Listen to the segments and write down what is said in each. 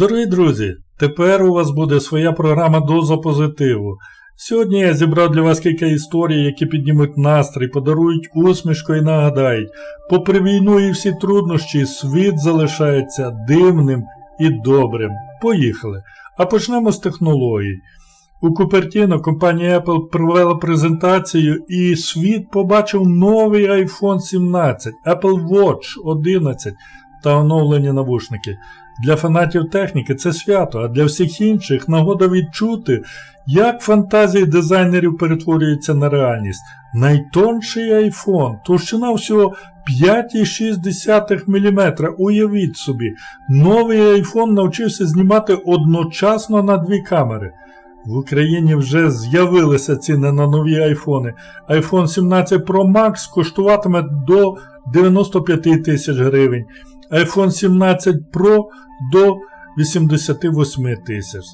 Дорогі друзі, тепер у вас буде своя програма Доза позитиву. Сьогодні я зібрав для вас кілька історій, які піднімуть настрій, подарують усмішку і нагадають, попри війну і всі труднощі, світ залишається дивним і добрим. Поїхали. А почнемо з технологій. У Купертіно компанія Apple провела презентацію і світ побачив новий iPhone 17, Apple Watch 11 та оновлені навушники. Для фанатів техніки це свято, а для всіх інших нагода відчути, як фантазії дизайнерів перетворюються на реальність. Найтонший iPhone, товщина всього 5,6 мм. Уявіть собі, новий iPhone навчився знімати одночасно на дві камери. В Україні вже з'явилися ціни на нові айфони. iPhone 17 Pro Max коштуватиме до 95 тисяч гривень, iPhone 17 Pro до 88 тисяч.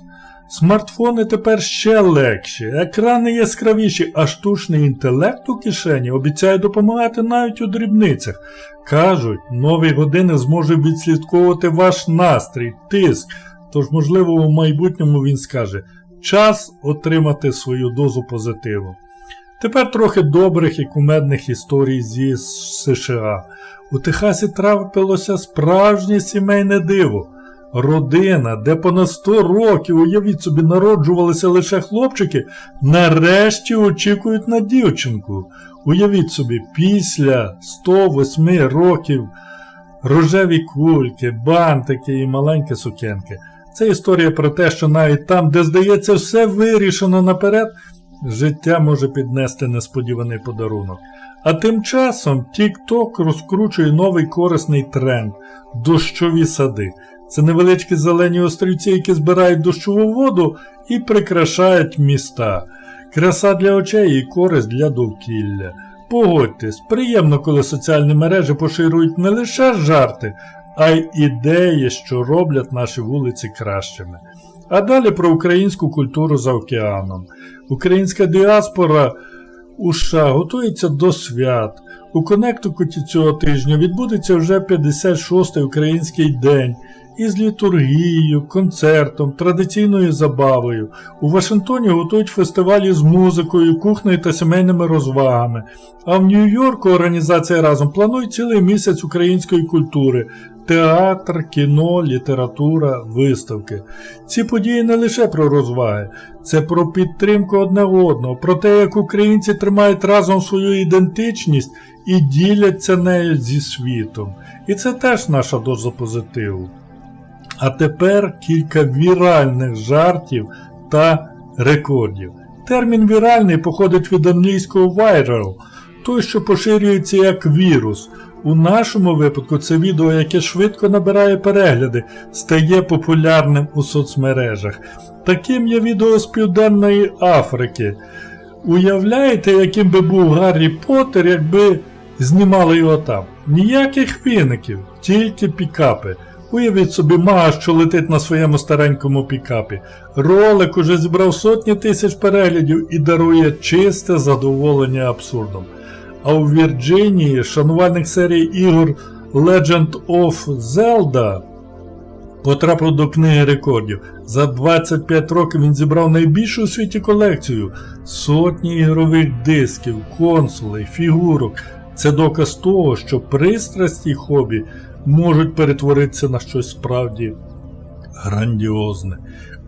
Смартфони тепер ще легші, екрани яскравіші, а штучний інтелект у кишені обіцяє допомагати навіть у дрібницях. Кажуть, нові години зможуть відслідковувати ваш настрій, тиск, тож, можливо, у майбутньому він скаже час отримати свою дозу позитиву. Тепер трохи добрих і кумедних історій зі США. У Техасі трапилося справжнє сімейне диво. Родина, де понад 100 років, уявіть собі, народжувалися лише хлопчики, нарешті очікують на дівчинку. Уявіть собі, після 108 років рожеві кульки, бантики і маленькі сукенки. Це історія про те, що навіть там, де здається, все вирішено наперед, життя може піднести несподіваний подарунок. А тим часом TikTok розкручує новий корисний тренд дощові сади. Це невеличкі зелені острівці, які збирають дощову воду і прикрашають міста. Краса для очей і користь для довкілля. Погодьтесь, приємно, коли соціальні мережі поширюють не лише жарти, а й ідеї, що роблять наші вулиці кращими. А далі про українську культуру за океаном. Українська діаспора у США готується до свят. У Коннектикуті цього тижня відбудеться вже 56-й український день із літургією, концертом, традиційною забавою. У Вашингтоні готують фестивалі з музикою, кухнею та сімейними розвагами. А в Нью-Йорку організація разом планує цілий місяць української культури. Театр, кіно, література, виставки. Ці події не лише про розваги, це про підтримку одне одного, про те, як українці тримають разом свою ідентичність і діляться нею зі світом. І це теж наша доза позитиву. А тепер кілька віральних жартів та рекордів. Термін віральний походить від англійського viral, той, що поширюється як вірус. У нашому випадку це відео, яке швидко набирає перегляди, стає популярним у соцмережах. Таким є відео з Південної Африки. Уявляєте, яким би був Гаррі Поттер, якби знімали його там? Ніяких виників, тільки пікапи. Уявіть собі мага, що летить на своєму старенькому пікапі. Ролик уже зібрав сотні тисяч переглядів і дарує чисте задоволення абсурдом. А у Вірджинії шанувальник серії ігор Legend of Zelda потрапив до книги рекордів. За 25 років він зібрав найбільшу у світі колекцію сотні ігрових дисків, консолей, фігурок. Це доказ того, що пристрасті хобі можуть перетворитися на щось справді грандіозне.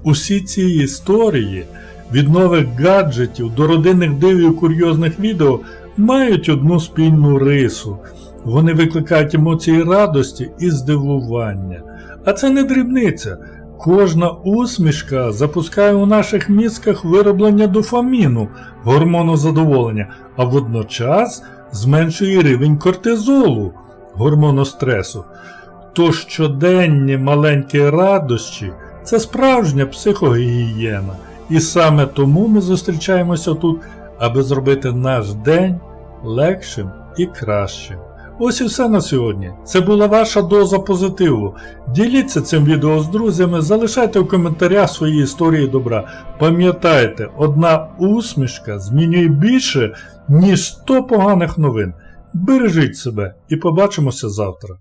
Усі ці історії від нових гаджетів до родинних див і курйозних відео мають одну спільну рису. Вони викликають емоції радості і здивування. А це не дрібниця. Кожна усмішка запускає у наших мізках вироблення дофаміну, гормону задоволення, а водночас зменшує рівень кортизолу, гормону стресу. То щоденні маленькі радощі це справжня психогігієна. І саме тому ми зустрічаємося тут, аби зробити наш день легшим і кращим. Ось і все на сьогодні. Це була ваша доза позитиву. Діліться цим відео з друзями, залишайте в коментарях свої історії добра. Пам'ятайте, одна усмішка змінює більше, ніж 100 поганих новин. Бережіть себе і побачимося завтра.